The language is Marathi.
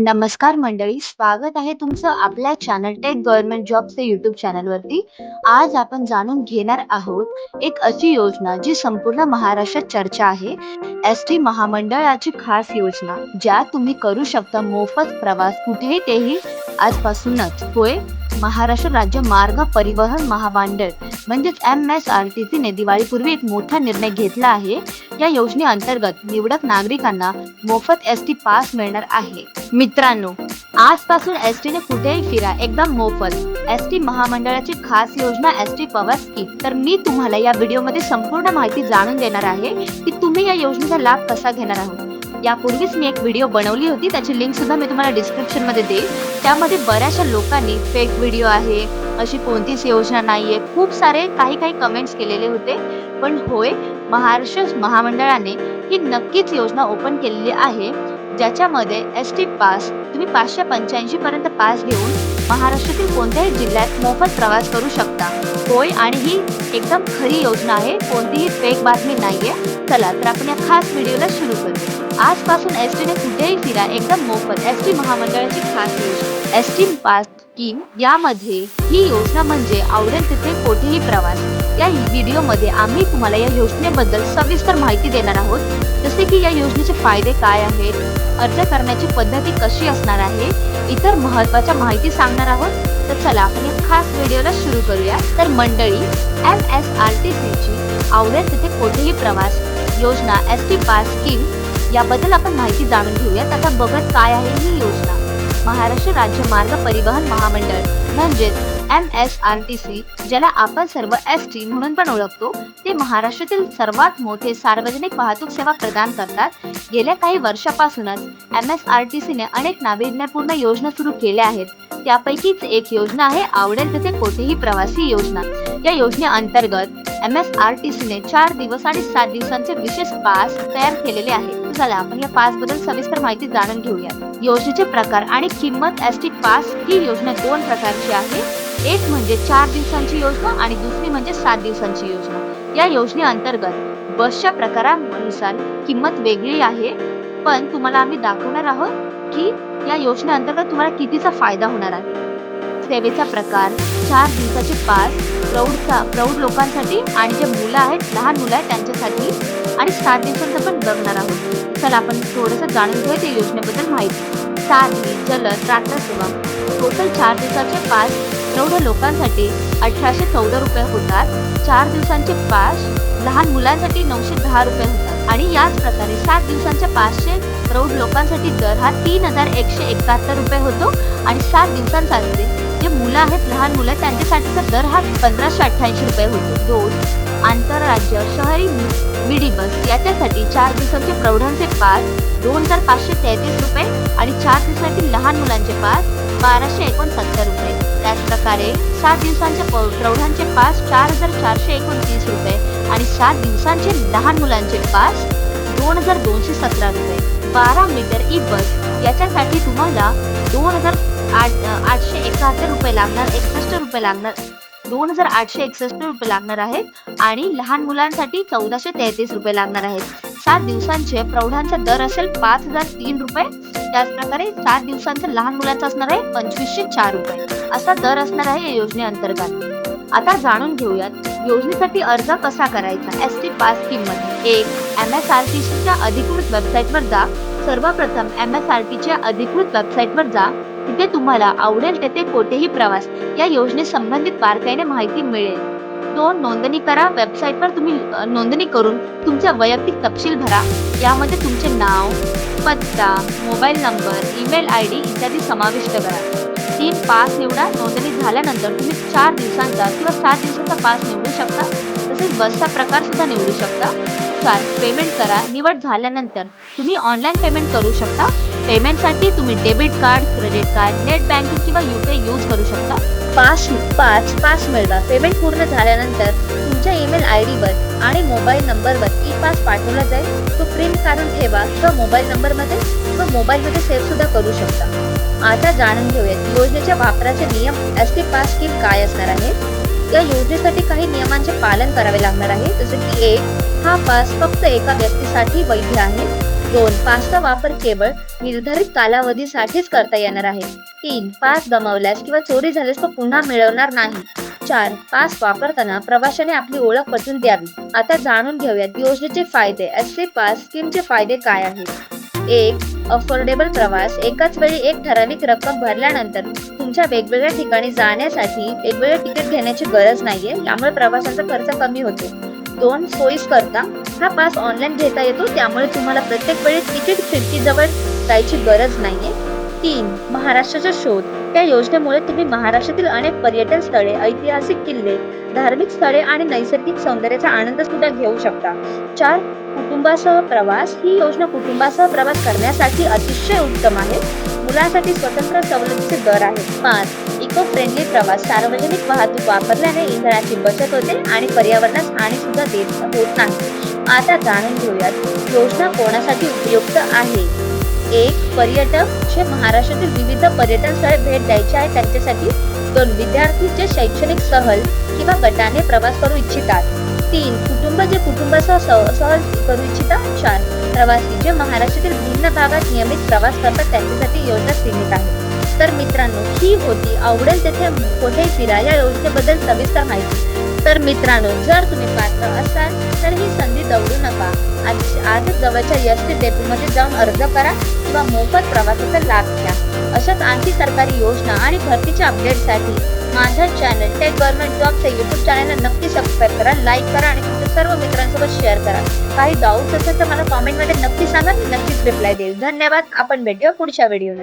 नमस्कार मंडळी स्वागत आहे तुमचं आपल्या चॅनल टेक गव्हर्नमेंट जॉबचे युट्यूब चॅनलवरती आज आपण जाणून घेणार आहोत एक अशी योजना जी संपूर्ण महाराष्ट्रात चर्चा आहे. एस टी महामंडळाची खास योजना ज्या तुम्ही करू शकता मोफत प्रवास कुठेही तेही आजपासूनच. होय? महाराष्ट्र राज्य मार्ग परिवहन महामंडळ म्हणजेच एम एस आर टी सीने दिवाळीपूर्वी एक मोठा निर्णय घेतला आहे. या योजनेअंतर्गत निवडक नागरिकांना मोफत एस टी पास मिळणार आहे. मित्रांनो आजपासून एस टी ने कुठेही फिरा एकदम मोफत. एस टी महामंडळाची खास योजना एस टी पवार स्कीम तर मी तुम्हाला या व्हिडिओमध्ये संपूर्ण माहिती जाणून देणार आहे की तुम्ही या योजनेचा लाभ कसा घेणार आहोत. यापूर्वीच मी एक व्हिडिओ बनवली होती. त्याची लिंक सुद्धा मी तुम्हाला डिस्क्रिप्शनमध्ये देईल. त्यामध्ये बऱ्याचशा लोकांनी फेक व्हिडिओ आहे अशी कोणतीच योजना नाहीये. खूप सारे काही काही कमेंट्स केलेले होते. पण होय महाराष्ट्र महामंडळाने ही नक्कीच योजना ओपन केलेली आहे. ज्याच्यामध्ये एस टी पास तुम्ही पाचशे पंच्याऐंशी पर्यंत पास घेऊन महाराष्ट्रातील कोणत्याही जिल्ह्यात मोफत प्रवास करू शकता. होय आणि ही एकदम खरी योजना आहे. कोणतीही फेक बातमी नाहीये. चला तर आपण या खास व्हिडिओला सुरू करू. आजपासून एस टीने कुठेही फिरा एकदम मोफत एस टी महामंडळाची खास योजना. एस टी पास स्कीम यामध्ये ही योजना म्हणजे आवडेल तिथे कोठेही प्रवास. या व्हिडिओमध्ये आम्ही तुम्हाला या योजनेबद्दल सविस्तर माहिती देणार आहोत. जसे की या योजनेचे फायदे काय आहेत? अर्ज करण्याची पद्धती कशी असणार आहे? इतर महत्त्वाच्या माहिती सांगणार आहोत. तर चला आपण या खास व्हिडिओला सुरू करूया. तर मंडळी एम एस आर टी सीची आवडेल तिथे कोठेही प्रवास योजना एस टी पास स्कीम याबद्दल आपण माहिती जाणून घेऊयात. आता बघत काय आहे ही योजना? महाराष्ट्र राज्य मार्ग परिवहन महामंडळ. म्हणजेच M S R T C ज्याला आपण सर्व एस टी म्हणून पण ओळखतो ते महाराष्ट्रातील सर्वात मोठे सार्वजनिक वाहतूक सेवा प्रदान करतात. गेल्या काही वर्षापासूनच एम एस आर टी सीने अनेक नाविन्यपूर्ण योजना सुरू केल्या आहेत. त्यापैकीच एक योजना आहे आवडेल तिथे कोठेही प्रवासी योजना. या योजनेअंतर्गत एम एस आर टी सीने चार दिवस आणि सात दिवसांचे विशेष पास तयार केलेले आहेत. चला आपण या पासबद्दल सविस्तर माहिती जाणून घेऊया योजनेचे प्रकार आणि किंमत एस टी पास ही योजना दोन प्रकारची आहे. एक म्हणजे चार दिवसांची योजना आणि दुसरी म्हणजे सात दिवसांची योजना. या योजनेअंतर्गत बसच्या प्रकारानुसार किंमत वेगळी आहे पण तुम्हाला आम्ही दाखवणार आहोत की या योजनेअंतर्गत तुम्हाला कितीचा फायदा होणार आहे. सेवेचा प्रकार चार दिवसाचे पास प्रौढचा प्रौढ लोकांसाठी आणि जे मुलं आहेत लहान मुलं आहेत त्यांच्यासाठी आणि सात दिवसांचं पण बघणार आहोत. चला आपण थोडंसं जाणून घेऊया त्या योजनेबद्दल माहिती. सारणी जलद रात्र सेवा टोटल चार दिवसाचे पास प्रौढ लोकांसाठी अठराशे चौदा रुपये होतात. चार दिवसांचे पास लहान मुलांसाठी नऊशे दहा रुपये होतात. आणि याच प्रकारे सात दिवसांच्या पाचशे लोकांसाठी दर हा तीन हजार एकशे एकाहत्तर रुपये होतो आणि सात दिवसांचा जे मुलं आहेत लहान मुलं त्यांच्यासाठीचा दर हा पंधराशे अठ्ठ्याऐंशी रुपये होतो. दोन आंतरराज्य शहरी मिडी बस याच्यासाठी चार दिवसांचे प्रौढांचे पास दोन हजार पाचशे तेहतीस रुपये आणि चार दिवसांचे लहान मुलांचे पास बाराशे एकोणसत्तर रुपये. त्याचप्रकारे सात दिवसांच्या प्रौढांचे पास चार हजार चारशे एकोणतीस रुपये आणि सात दिवसांचे लहान मुलांचे पास दोन हजार दोनशे सतरा रुपये. बारा मीटर ई बस याच्यासाठी तुम्हाला दोन हजार आठ आठशे एकाहत्तर रुपये लागणार एकसष्ट रुपये लागणार. दोन हजार आठशे एकसष्ट रुपये लागणार आहेत आणि लहान मुलांसाठी चौदाशे तेहतीस रुपये लागणार आहेत. सात दिवसांचे प्रौढांचा दर असेल पाच हजार तीन रुपये. त्याचप्रकारे सात दिवसांचा लहान मुलांचा असणार आहे पंचवीसशे चार रुपये. असा दर असणार आहे या योजनेअंतर्गत. आता जाणून घेऊयात योजनेसाठी अर्ज कसा करायचा? एस टी पास किंमत. एक एम एस आर टी सीच्या अधिकृत वेबसाईटवर जा. सर्वप्रथम एम एस आर टीच्या अधिकृत वेबसाईटवर जा. तिथे तुम्हाला आवडेल तेथे कोठेही प्रवास. या योजने संबंधित बारकाईने माहिती मिळेल. दोन नोंदणी करा. वेबसाईटवर तुम्ही नोंदणी करून तुमचा वैयक्तिक तपशील भरा. यामध्ये तुमचे नाव पत्ता mobile number email I D इत्यादी समाविष्ट करा. तीन पास निवडा नोंदणी झाल्यानंतर तुम्ही चार दिवसांचा किंवा सात दिवसांचा पास निवडू शकता. तसेच बसचा प्रकार सुद्धा निवडू शकता. चार पेमेंट करा. निवड झाल्यानंतर तुम्ही ऑनलाईन पेमेंट करू शकता. पेमेंटसाठी तुम्ही debit card credit card net banking किंवा यू पी यूज करू शकता. पाच पाच पाच मिळवा. पेमेंट पूर्ण झाल्यानंतर तुमच्या ईमेल आय डीवर आणि मोबाईल नंबरवर ई पास पाठवला जाईल. तो प्रिंट काढून ठेवा किंवा मोबाईल नंबरमध्ये किंवा मोबाईलमध्ये सेव्ह सुद्धा करू शकता. आता जाणून घेऊयात योजनेच्या वापराचे नियम एस टी पास स्कीम काय असणार आहे? या योजनेसाठी काही नियमांचे पालन करावे लागणार आहे. जसे की एक हा पास फक्त एका व्यक्तीसाठी वैध आहे. दोन पासचा वापर केवळ निर्धारित कालावधीसाठीच करता येणार आहे. तीन पास गमावल्यास किंवा चोरी झाल्यास तो पुन्हा मिळवणार नाही. चार पास वापरताना प्रवाशाने आपली ओळख पटवून द्यावी. आता जाणून घेऊयात योजनेचे फायदे. एससी पास स्कीमचे फायदे काय आहेत? एक अफोर्डेबल प्रवास. एकाच वेळी एक ठराविक रक्कम भरल्यानंतर तुमच्या वेगवेगळ्या ठिकाणी जाण्यासाठी वेगवेगळे तिकीट घेण्याची गरज नाहीये यामुळे प्रवासाचा खर्च कमी होतो. दोन सोयीस्करता. हा पास ऑनलाईन घेता येतो त्यामुळे तुम्हाला प्रत्येक वेळी तिकीट खिडकी जवळ जायची गरज नाहीये. तीन महाराष्ट्राचा शोध. त्या योजनेमुळे तुम्ही महाराष्ट्रातील अनेक पर्यटन स्थळे ऐतिहासिक किल्ले धार्मिक स्थळे आणि नैसर्गिक सौंदर्याचा आनंद सुद्धा घेऊ शकता. चार कुटुंबासह प्रवास. ही योजना कुटुंबासह प्रवास करण्यासाठी अतिशय उत्तम आहे. मुलांसाठी स्वतंत्र सवलतीचे दर आहेत. पाच इको फ्रेंडली प्रवास. सार्वजनिक वाहतूक वापरल्याने इंधनाची बचत होते आणि पर्यावरणास हानी सुद्धा देत होत नाही. आता जाणून घेऊयात योजना कोणासाठी उपयुक्त आहे? एक पर्यटक जे महाराष्ट्रातील विविध पर्यटन स्थळे भेट द्यायचे आहे त्यांच्यासाठी दोन विद्यार्थी जे शैक्षणिक सहल किंवा गटाने प्रवास करू इच्छितात. तीन कुटुंब जे कुटुंबासह सहल करू इच्छितात चार प्रवासी जे महाराष्ट्रातील भिन्न भागात नियमित प्रवास करतात त्यांच्यासाठी योजना सीमित आहे. तर मित्रांनो ही होती आवडेल तेथे कुठे फिरा या योजनेबद्दल सविस्तर माहिती. तर मित्रांनो जर तुम्ही पात्र असाल तर ही संधी दौडू नका. आणि आजच जवळच्या यश डेपोमध्ये जाऊन अर्ज करा किंवा मोफत प्रवासाचा लाभ घ्या. अशाच आणखी सरकारी योजना आणि भरतीच्या अपडेटसाठी माझा चॅनल टेक गव्हर्नमेंट जॉबच्या युट्यूब चॅनलला नक्की सबस्क्राईब करा लाईक करा आणि तुमच्या सर्व मित्रांसोबत शेअर करा. काही डाऊट्स असेल तर मला कॉमेंटमध्ये नक्की सांगा मी नक्कीच रिप्लाय देईल. धन्यवाद आपण भेटूया पुढच्या व्हिडिओ